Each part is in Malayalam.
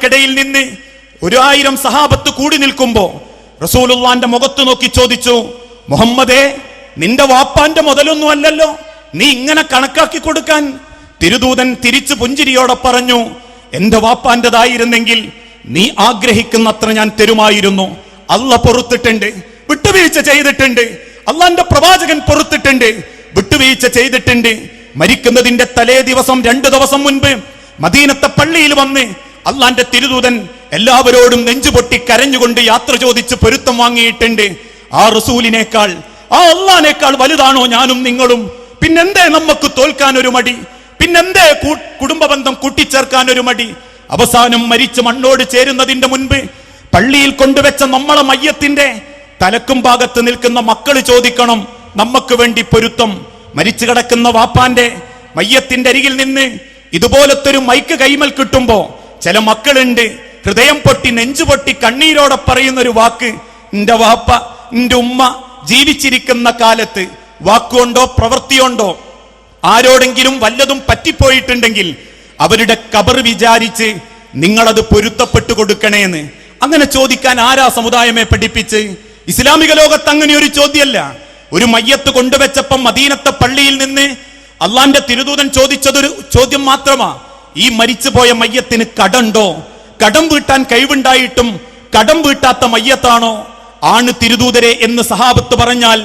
സഹാബികൾക്കിടയിൽ നിന്ന് ഒരു ആയിരം സഹാബത്ത് കൂടി നിൽക്കുമ്പോ റസൂലുള്ളാന്റെ മുഖത്ത് നോക്കി ചോദിച്ചു മുഹമ്മദേ നിന്റെ വാപ്പാന്റെ മുതലൊന്നും അല്ലല്ലോ. നീ ഇങ്ങനെ കണക്കാക്കി കൊടുക്കാൻ. തിരുദൂതൻ തിരിച്ചു പുഞ്ചിരിയോടെ പറഞ്ഞു എന്റെ വാപ്പാന്റേതായിരുന്നെങ്കിൽ നീ ആഗ്രഹിക്കുന്നത്ര ഞാൻ തരുമായിരുന്നു. അല്ല പൊറുത്തിട്ടുണ്ട് വിട്ടുവീഴ്ച ചെയ്തിട്ടുണ്ട്. അള്ളാന്റെ പ്രവാചകൻ പൊറുത്തിട്ടുണ്ട് വിട്ടുവീഴ്ച ചെയ്തിട്ടുണ്ട്. മരിക്കുന്നതിന്റെ തലേ ദിവസം രണ്ടു ദിവസം മുൻപ് മദീനത്തെ പള്ളിയിൽ വന്ന് അള്ളാന്റെ തിരുദൂതൻ എല്ലാവരോടും നെഞ്ചുപൊട്ടി കരഞ്ഞുകൊണ്ട് യാത്ര ചോദിച്ച് പൊരുത്തം വാങ്ങിയിട്ടുണ്ട്. ആ റസൂലിനേക്കാൾ ആ അള്ളാനേക്കാൾ വലുതാണോ ഞാനും നിങ്ങളും? പിന്നെന്തേ നമുക്ക് തോൽക്കാൻ ഒരു മടി? പിന്നെന്തേ കുടുംബ ബന്ധം കൂട്ടിച്ചേർക്കാൻ ഒരു മടി? അവസാനം മരിച്ച് മണ്ണോട് ചേരുന്നതിന്റെ മുൻപ് പള്ളിയിൽ കൊണ്ടുവച്ച നമ്മളെ മയ്യത്തിന്റെ തലക്കും ഭാഗത്ത് നിൽക്കുന്ന മക്കൾ ചോദിക്കണം നമുക്ക് വേണ്ടി പൊരുത്തം? മരിച്ചു കിടക്കുന്ന വാപ്പാന്റെ മയ്യത്തിന്റെ അരികിൽ നിന്ന് ഇതുപോലത്തെ ഒരു മൈക്ക് കൈമൽ കിട്ടുമ്പോ ചില മക്കളുണ്ട് ഹൃദയം പൊട്ടി നെഞ്ചു പൊട്ടി കണ്ണീരോടെ പറയുന്ന ഒരു വാക്ക് എന്റെ വാപ്പ എന്റെ ഉമ്മ ജീവിച്ചിരിക്കുന്ന കാലത്ത് വാക്കുകൊണ്ടോ പ്രവൃത്തിയോണ്ടോ ആരോടെങ്കിലും വല്ലതും പറ്റിപ്പോയിട്ടുണ്ടെങ്കിൽ അവരുടെ കബർ വിചാരിച്ച് നിങ്ങളത് പൊരുത്തപ്പെട്ടു കൊടുക്കണേന്ന്. അങ്ങനെ ചോദിക്കാൻ ആരാ സമുദായമെ പഠിപ്പിച്ച്? ഇസ്ലാമിക ലോകത്ത് അങ്ങനെ ഒരു ചോദ്യമല്ല. ഒരു മയ്യത്ത് കൊണ്ടുവച്ചപ്പം മദീനത്തെ പള്ളിയിൽ നിന്ന് അള്ളാന്റെ തിരുദൂതൻ ചോദിച്ചതൊരു ചോദ്യം മാത്രമാ. ഈ മരിച്ചുപോയ മയ്യത്തിന് കടണ്ടോ കടം വീട്ടാൻ കഴിവുണ്ടായിട്ടും കടം വീട്ടാത്ത മയ്യത്താണോ? ആണ് തിരുദൂതരെ എന്ന് സഹാബത്ത് പറഞ്ഞാൽ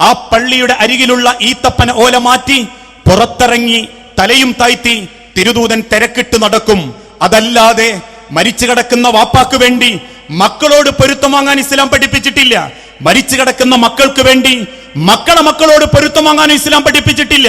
ആ പള്ളിയുടെ അരികിലുള്ള ഈത്തപ്പന ഓല മാറ്റി പുറത്തിറങ്ങി തലയും താഴ്ത്തി തിരുദൂതൻ തിരക്കിട്ട് നടക്കും. അതല്ലാതെ മരിച്ചു കിടക്കുന്ന വാപ്പാക്ക് വേണ്ടി മക്കളോട് പൊരുത്തം വാങ്ങാൻ ഇസ്ലാം പഠിപ്പിച്ചിട്ടില്ല. മരിച്ചു കിടക്കുന്ന മക്കൾക്ക് വേണ്ടി മക്കളെ മക്കളോട് പൊരുത്തം വാങ്ങാൻ ഇസ്ലാം പഠിപ്പിച്ചിട്ടില്ല.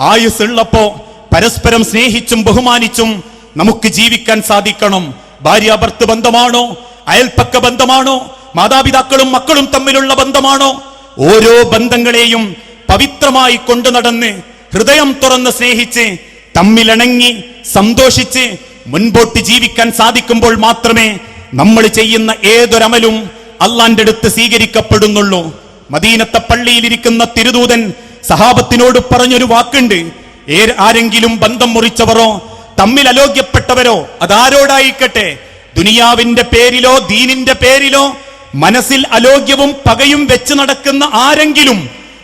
ആയുസ് ഉള്ളപ്പോ പരസ്പരം സ്നേഹിച്ചും ബഹുമാനിച്ചും നമുക്ക് ജീവിക്കാൻ സാധിക്കണം. ഭാര്യ ഭർത്ത് ബന്ധമാണോ? അയൽപ്പക്ക ബന്ധമാണോ? മാതാപിതാക്കളും മക്കളും തമ്മിലുള്ള ബന്ധമാണോ? ഓരോ ബന്ധങ്ങളെയും പവിത്രമായി കൊണ്ടു നടന്ന് ഹൃദയം തുറന്ന് സ്നേഹിച്ച് തമ്മിലിണങ്ങി സന്തോഷിച്ച് മുൻപോട്ട് ജീവിക്കാൻ സാധിക്കുമ്പോൾ മാത്രമേ നമ്മൾ ചെയ്യുന്ന ഏതൊരമലും അള്ളാന്റെ അടുത്ത് സ്വീകരിക്കപ്പെടുന്നുള്ളൂ. മദീനത്തെ പള്ളിയിലിരിക്കുന്ന തിരുദൂതൻ സഹാബത്തിനോട് പറഞ്ഞൊരു വാക്കുണ്ട്. ആരെങ്കിലും ബന്ധം മുറിച്ചവരോ തമ്മിൽ അലോഗ്യപ്പെട്ടവരോ അതാരോടായിക്കട്ടെ? ദുനിയാവിന്റെ പേരിലോ ദീനിന്റെ പേരിലോ മനസ്സിൽ അലോഗ്യവും പകയും വെച്ച് നടക്കുന്ന ആരെങ്കിലും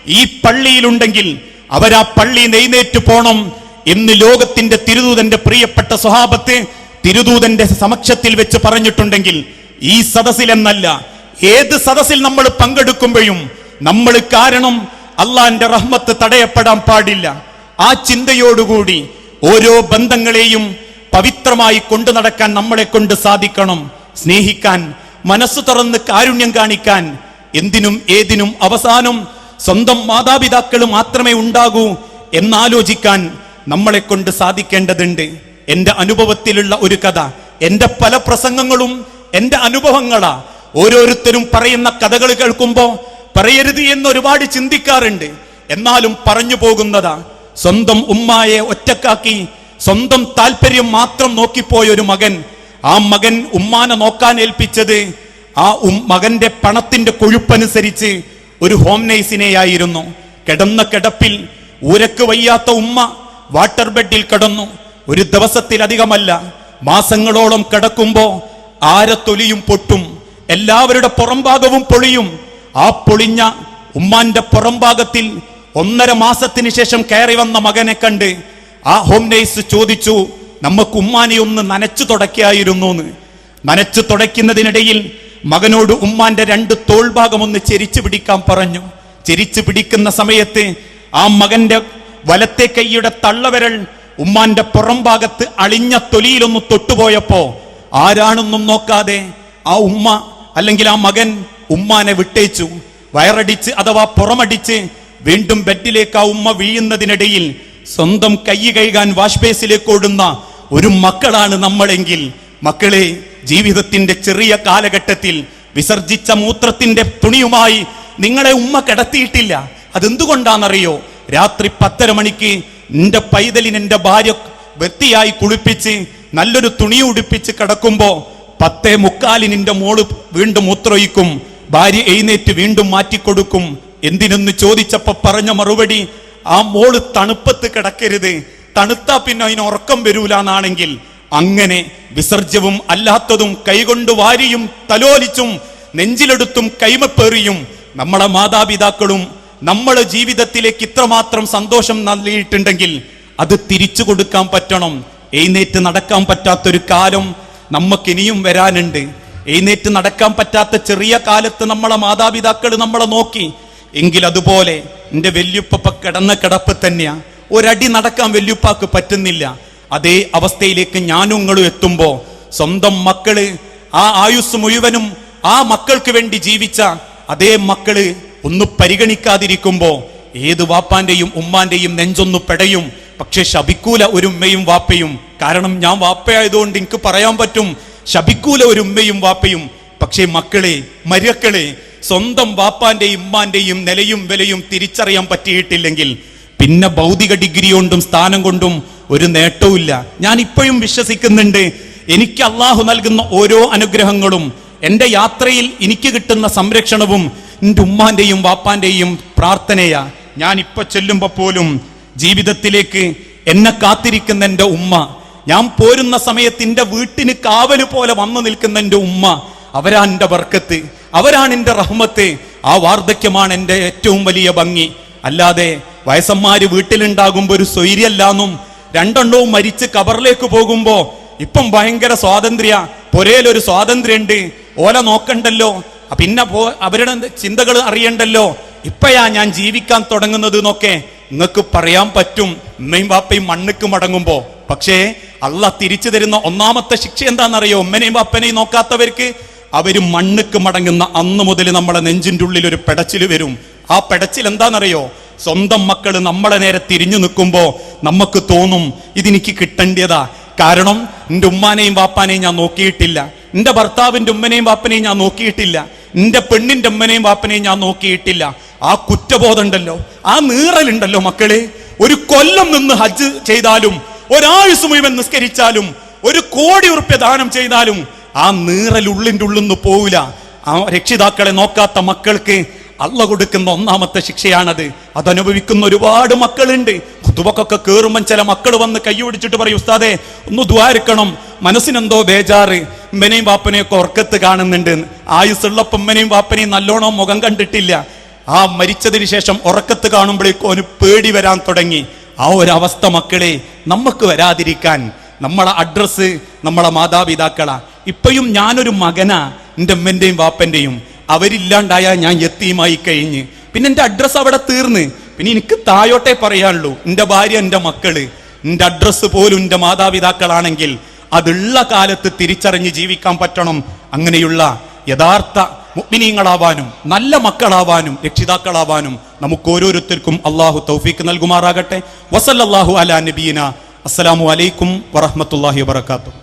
ഈ പള്ളിയിലുണ്ടെങ്കിൽ അവരാ പള്ളി നെയ്നേറ്റു പോണം എന്ന് ലോകത്തിന്റെ തിരുദൂതന്റെ പ്രിയപ്പെട്ട സ്വഭാവത്തെ തിരുദൂതന്റെ സമക്ഷത്തിൽ വെച്ച് പറഞ്ഞിട്ടുണ്ടെങ്കിൽ ഈ സദസ്സിലെന്നല്ല ഏത് സദസ്സിൽ നമ്മൾ പങ്കെടുക്കുമ്പോഴും നമ്മൾ കാരണം അള്ളാന്റെ റഹ്മത്ത് തടയപ്പെടാൻ പാടില്ല. ആ ചിന്തയോടുകൂടി ഓരോ ബന്ധങ്ങളെയും പവിത്രമായി കൊണ്ടു നടക്കാൻ നമ്മളെ കൊണ്ട് സാധിക്കണം. സ്നേഹിക്കാൻ മനസ്സ് തുറന്ന് കാരുണ്യം കാണിക്കാൻ എന്തിനും ഏതിനും അവസാനം സ്വന്തം മാതാപിതാക്കൾ മാത്രമേ ഉണ്ടാകൂ എന്നാലോചിക്കാൻ നമ്മളെ കൊണ്ട് സാധിക്കേണ്ടതുണ്ട്. എന്റെ അനുഭവത്തിലുള്ള ഒരു കഥ എന്റെ പല പ്രസംഗങ്ങളും എന്റെ അനുഭവങ്ങളാ. ഓരോരുത്തരും പറയുന്ന കഥകൾ കേൾക്കുമ്പോൾ പറയരുത് എന്ന് ഒരുപാട് ചിന്തിക്കാറുണ്ട്. എന്നാലും പറഞ്ഞു പോകുന്നതാ. സ്വന്തം ഉമ്മായെ ഒറ്റക്കാക്കി സ്വന്തം താല്പര്യം മാത്രം നോക്കിപ്പോയ ഒരു മകൻ. ആ മകൻ ഉമ്മാനെ നോക്കാൻ ഏൽപ്പിച്ചത് ആ മകന്റെ പണത്തിന്റെ കൊഴുപ്പനുസരിച്ച് ഒരു ഹോം നേഴ്സിനെയായിരുന്നു കിടന്ന കിടപ്പിൽ ഊരക്ക് വയ്യാത്ത ഉമ്മ വാട്ടർ ബെഡിൽ കിടന്നു. ഒരു ദിവസത്തിലധികമല്ല മാസങ്ങളോളം കിടക്കുമ്പോ ആരത്തൊലിയും പൊട്ടും എല്ലാവരുടെ പുറംഭാഗവും പൊളിയും. ആ പൊളിഞ്ഞ ഉമ്മാന്റെ പുറംഭാഗത്തിൽ ഒന്നര മാസത്തിന് ശേഷം കയറി വന്ന മകനെ കണ്ട് ആ ഹോം നേഴ്സ് ചോദിച്ചു നമുക്ക് ഉമ്മാനെ ഒന്ന് നനച്ചു തുടക്കായിരുന്നു എന്ന് നനച്ചു തുടയ്ക്കുന്നതിനിടയിൽ മകനോട് ഉമ്മാന്റെ രണ്ട് തോൾഭാഗം ഒന്ന് ചെരിച്ചു പിടിക്കാൻ പറഞ്ഞു. ചെരിച്ചു പിടിക്കുന്ന സമയത്ത് ആ മകന്റെ വലത്തെ കൈയുടെ തള്ളവിരൽ ഉമ്മാന്റെ പുറം ഭാഗത്ത് അളിഞ്ഞ തൊലിയിലൊന്ന് തൊട്ടുപോയപ്പോ ആരാണെന്നും നോക്കാതെ ആ ഉമ്മ അല്ലെങ്കിൽ ആ മകൻ ഉമ്മാനെ വിട്ടേച്ചു. വയറടിച്ച് അഥവാ പുറമടിച്ച് വീണ്ടും ബെഡിലേക്ക് ആ ഉമ്മ വീഴുന്നതിനിടയിൽ സ്വന്തം കൈ കഴുകാൻ വാഷ് ബേസിലേക്ക് ഓടുന്ന ഒരു മക്കളാണ് നമ്മളെങ്കിൽ. മക്കളെ ജീവിതത്തിന്റെ ചെറിയ കാലഘട്ടത്തിൽ വിസർജിച്ച മൂത്രത്തിന്റെ തുണിയുമായി നിങ്ങളെ ഉമ്മ കിടത്തിയിട്ടില്ല. അതെന്തുകൊണ്ടാണെന്നറിയോ? രാത്രി പത്തര മണിക്ക് എന്റെ പൈതലിന് എന്റെ ഭാര്യ വൃത്തിയായി കുളിപ്പിച്ച് നല്ലൊരു തുണി ഉടുപ്പിച്ച് കിടക്കുമ്പോൾ പത്തേ മുക്കാലിന് നിന്റെ മോൾ വീണ്ടും മൂത്രയിക്കും ഭാര്യ എഴുന്നേറ്റ് വീണ്ടും മാറ്റിക്കൊടുക്കും. എന്തിനെന്ന് ചോദിച്ചപ്പോ പറഞ്ഞ മറുപടി ആ മോൾ തണുപ്പത്ത് കിടക്കരുത്. തണുത്താ പിന്നെ അതിന് ഉറക്കം വരൂലെന്നാണെങ്കിൽ അങ്ങനെ വിസർജ്യവും അല്ലാത്തതും കൈകൊണ്ട് വാരിയും തലോലിച്ചും നെഞ്ചിലെടുത്തും കൈമപ്പേറിയും നമ്മളെ മാതാപിതാക്കളും നമ്മളെ ജീവിതത്തിലേക്ക് ഇത്രമാത്രം സന്തോഷം നൽകിയിട്ടുണ്ടെങ്കിൽ അത് തിരിച്ചു കൊടുക്കാൻ പറ്റണം. എഴുന്നേറ്റ് നടക്കാൻ പറ്റാത്തൊരു കാലം നമുക്കിനിയും വരാനുണ്ട്. എഴുന്നേറ്റ് നടക്കാൻ പറ്റാത്ത ചെറിയ കാലത്ത് നമ്മളെ മാതാപിതാക്കൾ നമ്മളെ നോക്കി എങ്കിൽ അതുപോലെ എന്റെ വല്യുപ്പ കിടന്ന കിടപ്പ് തന്നെയാ. ഒരടി നടക്കാൻ വല്യുപ്പാക്ക് പറ്റുന്നില്ല. അതേ അവസ്ഥയിലേക്ക് ഞാനും എത്തുമ്പോൾ സ്വന്തം മക്കൾ ആ ആയുസ് മുഴുവനും ആ മക്കൾക്ക് വേണ്ടി ജീവിച്ച അതേ മക്കൾ ഒന്ന് പരിഗണിക്കാതിരിക്കുമ്പോൾ ഏത് വാപ്പാന്റെയും ഉമ്മാന്റെയും നെഞ്ചൊന്നു പെടയും. പക്ഷെ ശപിക്കൂല ഒരു ഉമ്മയും വാപ്പയും. കാരണം ഞാൻ വാപ്പയായതുകൊണ്ട് എനിക്ക് പറയാൻ പറ്റും. ശപിക്കൂല ഒരു ഉമ്മയും വാപ്പയും. പക്ഷേ മക്കളെ മരക്കളെ സ്വന്തം വാപ്പാന്റെയും ഉമ്മാന്റെയും നിലയും വിലയും തിരിച്ചറിയാൻ പറ്റിയിട്ടില്ലെങ്കിൽ പിന്നെ ഭൗതിക ഡിഗ്രി കൊണ്ടും സ്ഥാനം കൊണ്ടും ഒരു നേട്ടവുമില്ല ഞാൻ ഇപ്പോഴും വിശ്വസിക്കുന്നുണ്ട് എനിക്ക് അള്ളാഹു നൽകുന്ന ഓരോ അനുഗ്രഹങ്ങളും എന്റെ യാത്രയിൽ എനിക്ക് കിട്ടുന്ന സംരക്ഷണവും എന്റെ ഉമ്മാന്റെയും വാപ്പാന്റെയും പ്രാർത്ഥനയാ. ഞാൻ ഇപ്പൊ ചെല്ലുമ്പോ പോലും ജീവിതത്തിലേക്ക് എന്നെ കാത്തിരിക്കുന്ന എന്റെ ഉമ്മ ഞാൻ പോരുന്ന സമയത്ത് എന്റെ വീട്ടിന് കാവൽ പോലെ വന്നു നിൽക്കുന്ന എന്റെ ഉമ്മ അവരാ എന്റെ ബർക്കത്ത് അവരാണ് എന്റെ റഹ്മത്ത്. ആ വാർദ്ധക്യമാണ് എന്റെ ഏറ്റവും വലിയ ഭംഗി. അല്ലാതെ വയസ്സന്മാര് വീട്ടിലുണ്ടാകുമ്പോൾ ഒരു സ്വൈര്യല്ലാന്നും രണ്ടെണ്ണവും മരിച്ച് കബറിലേക്ക് പോകുമ്പോൾ ഇപ്പം ഭയങ്കര സ്വാതന്ത്ര്യ. പൊരയിലൊരു സ്വാതന്ത്ര്യമുണ്ട് ഓല നോക്കണ്ടല്ലോ. പിന്നെ പോ അവരുടെ ചിന്തകൾ അറിയണ്ടല്ലോ. ഇപ്പയാ ഞാൻ ജീവിക്കാൻ തുടങ്ങുന്നത് എന്നൊക്കെ നിങ്ങൾക്ക് പറയാൻ പറ്റും. ഉമ്മയും വാപ്പയും മണ്ണുക്ക് മടങ്ങുമ്പോ. പക്ഷേ അല്ല തിരിച്ചു തരുന്ന ഒന്നാമത്തെ ശിക്ഷ എന്താണെന്നറിയോ? ഉമ്മനെയും വാപ്പനെയും നോക്കാത്തവർക്ക് അവർ മണ്ണുക്ക് മടങ്ങുന്ന അന്ന് മുതൽ നമ്മളെ നെഞ്ചിന്റെ ഉള്ളിൽ ഒരു പെടച്ചിൽ വരും. ആ പെടച്ചിൽ എന്താണെന്നറിയോ? സ്വന്തം മക്കൾ നമ്മളെ നേരെ തിരിഞ്ഞു നിൽക്കുമ്പോൾ നമുക്ക് തോന്നും ഇതെനിക്ക് കിട്ടേണ്ടതാ. കാരണം എന്റെ ഉമ്മാനെയും വാപ്പാനെയും ഞാൻ നോക്കിയിട്ടില്ല. എന്റെ ഭർത്താവിന്റെ ഉമ്മനെയും വാപ്പനെയും ഞാൻ നോക്കിയിട്ടില്ല. എന്റെ പെണ്ണിന്റെ ഉമ്മനെയും വാപ്പനെയും ഞാൻ നോക്കിയിട്ടില്ല. ആ കുറ്റബോധം ഉണ്ടല്ലോ. ആ നീറലുണ്ടല്ലോ മക്കളെ. ഒരു കൊല്ലം നിന്ന് ഹജ്ജ് ചെയ്താലും ഒരാഴ്ച മുഴുവൻ നിസ്കരിച്ചാലും ഒരു കോടി ഉറുപ്പ്യ ദാനം ചെയ്താലും ആ നീറൽ ഉള്ളിന്റെ ഉള്ളിൽ നിന്ന് പോവില്ല. ആ രക്ഷിതാക്കളെ നോക്കാത്ത മക്കൾക്ക് അള്ള കൊടുക്കുന്ന ഒന്നാമത്തെ ശിക്ഷയാണത്. അതനുഭവിക്കുന്ന ഒരുപാട് മക്കളുണ്ട്. കുതുവക്കൊക്കെ കയറുമ്പം ചില മക്കൾ വന്ന് കൈ പിടിച്ചിട്ട് പറയും ഉസ്താദെ ഒന്ന് ദ്വാരിക്കണം മനസ്സിനെന്തോ ബേജാറ്. ഉമ്മനെയും വാപ്പനെയൊക്കെ ഉറക്കത്ത് കാണുന്നുണ്ട്. ആയുസ്സുള്ളപ്പം ഉമ്മനെയും വാപ്പനെയും നല്ലോണം മുഖം കണ്ടിട്ടില്ല. ആ മരിച്ചതിന് ശേഷം ഉറക്കത്ത് കാണുമ്പോഴേക്കും ഒരു പേടി വരാൻ തുടങ്ങി. ആ ഒരു അവസ്ഥ മക്കളെ നമുക്ക് വരാതിരിക്കാൻ. നമ്മളെ അഡ്രസ്സ് നമ്മളെ മാതാപിതാക്കളാ. ഇപ്പോഴും ഞാനൊരു മകനാ എന്റെ അമ്മന്റെയും വാപ്പന്റെയും അവരില്ലാണ്ടായാൽ ഞാൻ എത്തിയുമായി കഴിഞ്ഞ്. പിന്നെ എന്റെ അഡ്രസ്സ് അവിടെ തീർന്ന്. പിന്നെ എനിക്ക് തായോട്ടെ പറയാനുള്ളൂ എന്റെ ഭാര്യ എന്റെ മക്കൾ. എന്റെ അഡ്രസ്സ് പോലും എന്റെ മാതാപിതാക്കളാണെങ്കിൽ അതുള്ള കാലത്ത് തിരിച്ചറിഞ്ഞ് ജീവിക്കാൻ പറ്റണം. അങ്ങനെയുള്ള യഥാർത്ഥ മുഗ്മിനീങ്ങളാവാനും നല്ല മക്കളാവാനും രക്ഷിതാക്കളാവാനും നമുക്ക് ഓരോരുത്തർക്കും അള്ളാഹു തൗഫീക്ക് നൽകുമാറാകട്ടെ. വസല്ലല്ലാഹു അലാ നബീന. അസ്സലാമു അലൈക്കും വറഹ്മത്തുള്ളാഹി വബറകാതുഹു.